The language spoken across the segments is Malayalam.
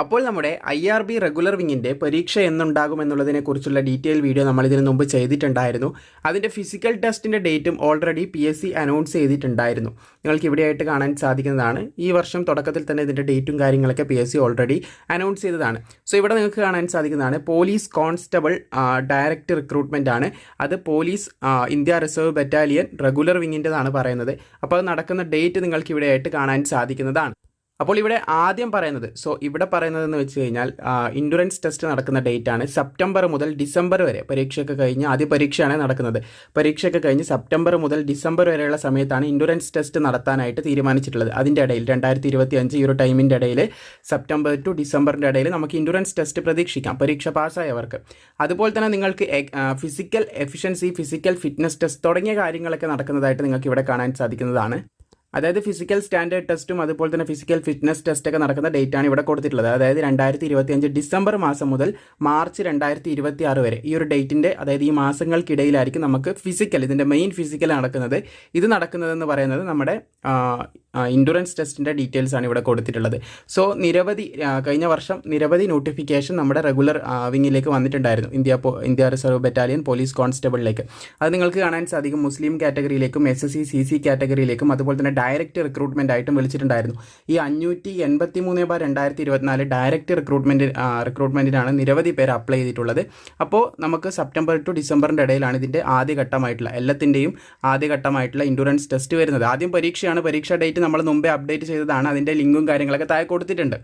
അപ്പോൾ നമ്മുടെ ഐ ആർ ബി റെഗുലർ വിങ്ങിന്റെ പരീക്ഷ എന്നുണ്ടാകും എന്നുള്ളതിനെക്കുറിച്ചുള്ള ഡീറ്റെയിൽ വീഡിയോ നമ്മൾ ഇതിനു മുമ്പ് ചെയ്തിട്ടുണ്ടായിരുന്നു. അതിന്റെ ഫിസിക്കൽ ടെസ്റ്റിന്റെ ഡേറ്റും already P S C announce ചെയ്തിട്ടുണ്ടായിരുന്നു. നിങ്ങൾക്ക് ഇവിടെയായിട്ട് കാണാൻ സാധിക്കുന്നതാണ്. ഈ വർഷം തുടക്കത്തിൽ തന്നെ ഇതിന്റെ ഡേറ്റും കാര്യങ്ങളൊക്കെ P S C already announce ചെയ്തതാണ്. സോ ഇവിടെ നിങ്ങൾക്ക് കാണാൻ സാധിക്കുന്നതാണ് പോലീസ് കോൺസ്റ്റബിൾ ഡയറക്റ്റ് റിക്രൂട്ട്മെന്റ് ആണ്. അത് police India reserve battalion regular വിങ്ങിന്റെതാണ് പറയുന്നത്. അപ്പോൾ അത് നടക്കുന്ന ഡേറ്റ് നിങ്ങൾക്ക് ഇവിടെയായിട്ട് കാണാൻ സാധിക്കുന്നതാണ്. അപ്പോൾ ഇവിടെ ആദ്യം പറയുന്നത് സോ ഇവിടെ പറയുന്നതെന്ന് വെച്ച് കഴിഞ്ഞാൽ ഇൻഡുറൻസ് ടെസ്റ്റ് നടക്കുന്ന ഡേറ്റ് ആണ് സെപ്റ്റംബർ മുതൽ ഡിസംബർ വരെ പരീക്ഷയൊക്കെ കഴിഞ്ഞ് ആദ്യ പരീക്ഷയാണ് നടക്കുന്നത്. പരീക്ഷയൊക്കെ കഴിഞ്ഞ് സെപ്റ്റംബർ മുതൽ ഡിസംബർ വരെയുള്ള സമയത്താണ് ഇൻഡുറൻസ് ടെസ്റ്റ് നടത്താനായിട്ട് തീരുമാനിച്ചിട്ടുള്ളത്. അതിന്റെ ഇടയിൽ രണ്ടായിരത്തി ഇരുപത്തി അഞ്ച് ഈ ഒരു ടൈമിന്റെ ഇടയിൽ സെപ്റ്റംബർ ടു ഡിസംബറിന്റെ ഇടയിൽ നമുക്ക് ഇൻഡുറൻസ് ടെസ്റ്റ് പ്രതീക്ഷിക്കാം പരീക്ഷ പാസ്സായവർക്ക്. അതുപോലെ തന്നെ നിങ്ങൾക്ക് physical efficiency physical fitness test തുടങ്ങിയ കാര്യങ്ങളൊക്കെ നടക്കുന്നതായിട്ട് നിങ്ങൾക്ക് ഇവിടെ കാണാൻ സാധിക്കുന്നതാണ്. അതായത് ഫിസിക്കൽ സ്റ്റാൻഡേർഡ് ടെസ്റ്റും അതുപോലെ തന്നെ ഫിസിക്കൽ ഫിറ്റ്നസ് ടെസ്റ്റ് ഒക്കെ നടക്കുന്ന ഡേറ്റ് ആണ് ഇവിടെ കൊടുത്തിട്ടുള്ളത്. അതായത് രണ്ടായിരത്തി ഇരുപത്തി അഞ്ച് ഡിസംബർ മാസം മുതൽ മാർച്ച് രണ്ടായിരത്തി ഇരുപത്തി ആറ് വരെ ഈ ഒരു ഡേറ്റിന്റെ അതായത് ഈ മാസങ്ങൾക്കിടയിലായിരിക്കും നമുക്ക് ഫിസിക്കൽ ഇതിന്റെ മെയിൻ ഫിസിക്കൽ നടക്കുന്നത്. ഇത് നടക്കുന്നതെന്ന് പറയുന്നത് നമ്മുടെ ഇൻഡുറൻസ് ടെസ്റ്റിന്റെ ഡീറ്റെയിൽസ് ആണ് ഇവിടെ കൊടുത്തിട്ടുള്ളത്. സോ നിരവധി കഴിഞ്ഞ വർഷം നിരവധി നോട്ടിഫിക്കേഷൻ നമ്മുടെ റെഗുലർ വിങ്ങിലേക്ക് വന്നിട്ടുണ്ടായിരുന്നു. India India reserve battalion police കോൺസ്റ്റബിളിലേക്ക് അത് നിങ്ങൾക്ക് കാണാൻ സാധിക്കും. മുസ്ലിം കാറ്റഗറിയിലേക്കും S S C C C കാറ്റഗറിയിലേക്കും അതുപോലെ തന്നെ ഡയറക്റ്റ് റിക്രൂട്ട്മെന്റ് ആയിട്ടും വിളിച്ചിട്ടുണ്ടായിരുന്നു. ഈ അഞ്ഞൂറ്റി എൺപത്തി മൂന്ന് ബാർ രണ്ടായിരത്തി ഇരുപത്തിനാല് ഡയറക്റ്റ് റിക്രൂട്ട്മെന്റ് റിക്രൂട്ട്മെന്റിനാണ് നിരവധി പേര് അപ്ലൈ ചെയ്തിട്ടുള്ളത്. അപ്പോൾ നമുക്ക് സെപ്റ്റംബർ ടു ഡിസംബറിന്റെ ഇടയിലാണ് ഇതിന്റെ ആദ്യഘട്ടമായിട്ടുള്ള എല്ലാത്തിന്റെയും ആദ്യഘട്ടമായിട്ടുള്ള ഇൻഡുറൻസ് ടെസ്റ്റ് വരുന്നത്. ആദ്യം പരീക്ഷയാണ്. പരീക്ഷ ഡേറ്റ് നമ്മൾ മുമ്പേ അപ്ഡേറ്റ് ചെയ്തതാണ്. അതിന്റെ ലിങ്കും കാര്യങ്ങളൊക്കെ താഴെ കൊടുത്തിട്ടുണ്ട്.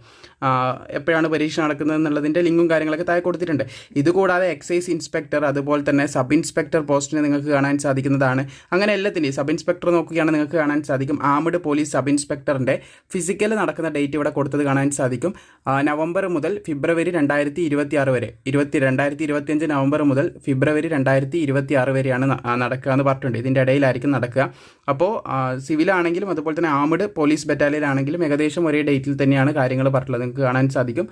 എപ്പോഴാണ് പരീക്ഷ നടക്കുന്നത് എന്നുള്ളതിന്റെ ലിങ്കും കാര്യങ്ങളൊക്കെ താഴെ കൊടുത്തിട്ടുണ്ട്. ഇതുകൂടാതെ എക്സൈസ് ഇൻസ്പെക്ടർ അതുപോലെ തന്നെ സബ് ഇൻസ്പെക്ടർ പോസ്റ്റിനെ നിങ്ങൾക്ക് കാണാൻ സാധിക്കുന്നതാണ്. അങ്ങനെ എല്ലാത്തിന്റെയും സബ് ഇൻസ്പെക്ടർ നോക്കുകയാണെങ്കിൽ നിങ്ങൾക്ക് കാണാൻ സാധിക്കും. ആംഡ് പോലീസ് സബ് ഇൻസ്പെക്ടറിന്റെ ഫിസിക്കൽ നടക്കുന്ന ഡേറ്റ് ഇവിടെ കൊടുത്തത് കാണാൻ സാധിക്കും. നവംബർ മുതൽ ഫെബ്രുവരി രണ്ടായിരത്തി ഇരുപത്തി ആറ് വരെ. ഇരുപത്തി രണ്ടായിരത്തി ഇരുപത്തിയഞ്ച് നവംബർ മുതൽ ഫെബ്രുവരി രണ്ടായിരത്തി ഇരുപത്തി ആറ് വരെയാണ് നടക്കുക എന്ന് പറഞ്ഞിട്ടുണ്ട്. ഇതിന്റെ ഇടയിലായിരിക്കും നടക്കുക. അപ്പോൾ സിവിലാണെങ്കിലും അതുപോലെ തന്നെ ആംഡ് പോലീസ് ബറ്റാലിയൻ ആണെങ്കിലും ഏകദേശം ഒരേ ഡേറ്റിൽ തന്നെയാണ് കാര്യങ്ങൾ പറഞ്ഞിട്ടുള്ളത്. നിങ്ങൾക്ക് കാണാൻ സാധിക്കും.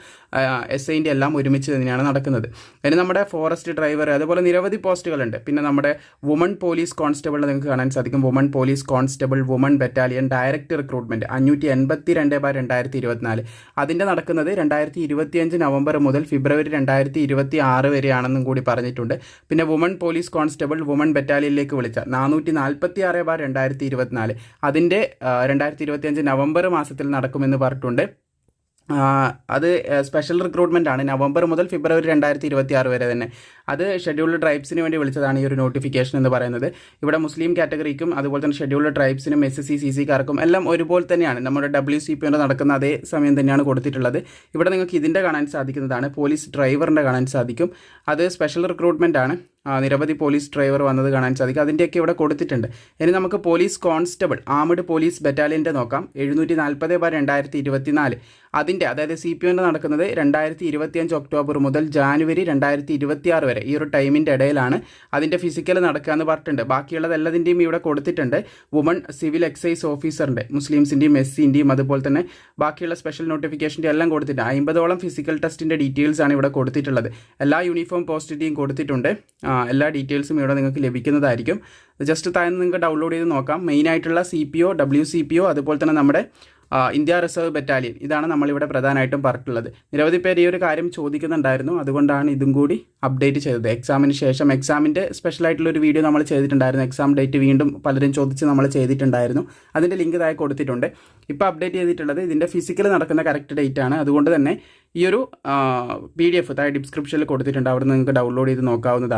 എസ് ഐന്റെ എല്ലാം ഒരുമിച്ച് തന്നെയാണ് നടക്കുന്നത്. അതിന് നമ്മുടെ ഫോറസ്റ്റ് ഡ്രൈവർ അതുപോലെ നിരവധി പോസ്റ്റുകളുണ്ട്. പിന്നെ നമ്മുടെ വുമൺ പോലീസ് കോൺസ്റ്റബിൾ നിങ്ങൾക്ക് കാണാൻ സാധിക്കും. Woman police constable woman battalion direct recruitment അഞ്ഞൂറ്റി എൺപത്തി രണ്ട് ബാർ രണ്ടായിരത്തി ഇരുപത്തിനാല് അതിന്റെ നടക്കുന്നത് രണ്ടായിരത്തി ഇരുപത്തിയഞ്ച് നവംബർ മുതൽ ഫെബ്രുവരി രണ്ടായിരത്തി ഇരുപത്തി ആറ് വരെയാണെന്നും കൂടി പറഞ്ഞിട്ടുണ്ട്. പിന്നെ വുമൺ പോലീസ് കോൺസ്റ്റബിൾ വുമൺ ബറ്റാലിയനിലേക്ക് വിളിച്ച നാനൂറ്റി നാൽപ്പത്തി ആറ് ബാർ രണ്ടായിരത്തി ഇരുപത്തിനാല് അതിന്റെ രണ്ടായിരത്തി ഇരുപത്തിയഞ്ച് നവംബർ മാസത്തിൽ നടക്കുമെന്ന് പറഞ്ഞിട്ടുണ്ട് അത് സ്പെഷ്യൽ റിക്രൂട്ട്മെന്റ് ആണ് നവംബർ മുതൽ ഫെബ്രുവരി രണ്ടായിരത്തി ഇരുപത്തി ആറ് വരെ തന്നെ അത് ഷെഡ്യൂൾഡ് ട്രൈബ്സിന് വേണ്ടി വിളിച്ചതാണ് ഈ ഒരു നോട്ടിഫിക്കേഷൻ എന്ന് പറയുന്നത് ഇവിടെ മുസ്ലിം കാറ്റഗറിക്കും അതുപോലെ തന്നെ ഷെഡ്യൂൾഡ് ട്രൈബ്സിനും എസ് സി സി സിക്കാർക്കും എല്ലാം ഒരുപോലെ തന്നെയാണ് നമ്മുടെ ഡബ്ല്യു സി നടക്കുന്ന അതേ സമയം തന്നെയാണ് കൊടുത്തിട്ടുള്ളത് ഇവിടെ നിങ്ങൾക്ക് ഇതിന്റെ കാണാൻ സാധിക്കുന്നതാണ് പോലീസ് ഡ്രൈവറിന്റെ കാണാൻ സാധിക്കും അത് സ്പെഷ്യൽ റിക്രൂട്ട്മെന്റ് ആണ് നിരവധി പോലീസ് ഡ്രൈവർ വന്നത് കാണാൻ സാധിക്കും. അതിന്റെയൊക്കെ ഇവിടെ കൊടുത്തിട്ടുണ്ട്. ഇനി നമുക്ക് പോലീസ് കോൺസ്റ്റബിൾ ആംഡ് പോലീസ് ബറ്റാലിയന്റെ നോക്കാം. എഴുന്നൂറ്റി നാൽപ്പത് ബാർ രണ്ടായിരത്തി ഇരുപത്തി നാല് അതിന്റെ അതായത് സി പി ഒന്റെ നടക്കുന്നത് രണ്ടായിരത്തി ഇരുപത്തിയഞ്ച് ഒക്ടോബർ മുതൽ ജാനുവരി രണ്ടായിരത്തി ഇരുപത്തി ആറ് വരെ. ഈ ഒരു ടൈമിന്റെ ഇടയിലാണ് അതിന്റെ ഫിസിക്കൽ നടക്കുക എന്ന് പറഞ്ഞിട്ടുണ്ട്. ബാക്കിയുള്ളത് എല്ലാതിന്റെയും ഇവിടെ കൊടുത്തിട്ടുണ്ട്. വുമൺ സിവിൽ എക്സൈസ് ഓഫീസറിന്റെ മുസ്ലിംസിന്റെയും എസ് സിന്റെയും അതുപോലെ തന്നെ ബാക്കിയുള്ള സ്പെഷ്യൽ നോട്ടിഫിക്കേഷന്റെ എല്ലാം കൊടുത്തിട്ടുണ്ട്. അമ്പതോളം ഫിസിക്കൽ ടെസ്റ്റിന്റെ ഡീറ്റെയിൽസ് ആണ് ഇവിടെ കൊടുത്തിട്ടുള്ളത്. എല്ലാ യൂണിഫോം പോസ്റ്റിന്റെയും കൊടുത്തിട്ടുണ്ട്. എല്ലാ ഡീറ്റെയിൽസും ഇവിടെ നിങ്ങൾക്ക് ലഭിക്കുന്നതായിരിക്കും. ജസ്റ്റ് താഴെ നിങ്ങൾക്ക് ഡൗൺലോഡ് ചെയ്ത് നോക്കാം. മെയിനായിട്ടുള്ള C P O W C P O അതുപോലെ തന്നെ നമ്മുടെ ഇന്ത്യ റിസർവ് ബറ്റാലിയൻ ഇതാണ് നമ്മളിവിടെ പ്രധാനമായിട്ടും പറഞ്ഞിട്ടുള്ളത്. നിരവധി പേര് ഈ ഒരു കാര്യം ചോദിക്കുന്നുണ്ടായിരുന്നു. അതുകൊണ്ടാണ് ഇതും കൂടി അപ്ഡേറ്റ് ചെയ്തത്. എക്സാമിന് ശേഷം എക്സാമിന്റെ സ്പെഷ്യലായിട്ടുള്ളൊരു വീഡിയോ നമ്മൾ ചെയ്തിട്ടുണ്ടായിരുന്നു. എക്സാം ഡേറ്റ് വീണ്ടും പലരും ചോദിച്ച് നമ്മൾ ചെയ്തിട്ടുണ്ടായിരുന്നു. അതിന്റെ ലിങ്ക് താഴെ കൊടുത്തിട്ടുണ്ട്. ഇപ്പോൾ അപ്ഡേറ്റ് ചെയ്തിട്ടുള്ളത് ഇതിന്റെ ഫിസിക്കൽ നടക്കുന്ന കറക്റ്റ് ഡേറ്റ് ആണ്. അതുകൊണ്ട് തന്നെ ഈ ഒരു പി ഡി എഫ് താഴെ ഡിസ്ക്രിപ്ഷനിൽ കൊടുത്തിട്ടുണ്ട്. അവിടെ നിങ്ങൾക്ക് ഡൗൺലോഡ് ചെയ്ത് നോക്കാവുന്നതാണ്.